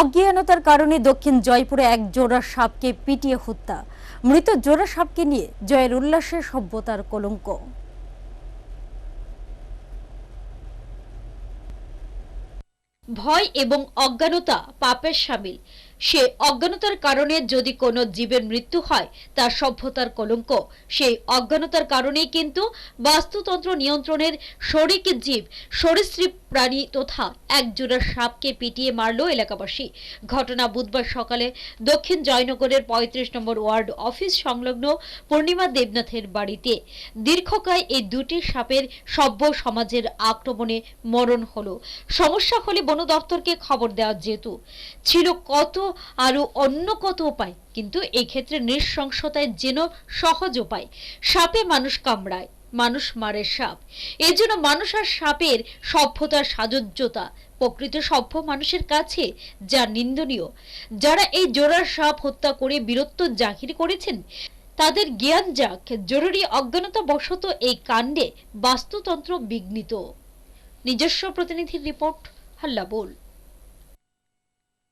অজ্ঞানতার কারণে দক্ষিণ জয়পুরে এক জোড়া সাপকে পিটিয়ে হত্যা। মৃত জোড়া সাপকে নিয়ে জয়ের উল্লাসে সভ্যতার কলঙ্ক। ভয় এবং অজ্ঞানতা পাপের সামিল। সে অজ্ঞানতার কারণে যদি কোনো জীবের মৃত্যু হয় তা সভ্যতার কলঙ্ক। সেই অজ্ঞানতার কারণেই কিন্তু বাস্তুতন্ত্র নিয়ন্ত্রণের শরিক জীব, সরীসৃপ প্রাণী তথা একজোড়া সাপকে পিটিয়ে মারল এলাকাবাসী। ঘটনা বুধবার সকালে দক্ষিণ জয়নগরের পঁয়ত্রিশ নম্বর ওয়ার্ড অফিস সংলগ্ন পূর্ণিমা দেবনাথের বাড়িতে। দীর্ঘকায় এই দুটি সাপের সভ্য সমাজের আক্রমণে মরণ হলো। সমস্যা হলে বন দপ্তরকে খবর দেওয়া যেত। ছিল কত আরও অন্য কত উপায়? কিন্তু এই ক্ষেত্রে নৃশংসতায় যেন সহজ উপায়। সাপে মানুষ কামড়ায়, মানুষ মারে সাপ। এই জন্য মানুষ আর সাপের সভ্যতার সাজুজ্যতা প্রকৃত সভ্য মানুষের কাছে যা নিন্দনীয়। যারা এই জোড়ার সাপ হত্যা করে বীরত্ব জাহির করেছেন, তাদের জ্ঞান যাক, জরুরি অজ্ঞানতা বশত এই কাণ্ডে বাস্তুতন্ত্র বিঘ্নিত। নিজস্ব প্রতিনিধির রিপোর্ট, হাল্লা বল।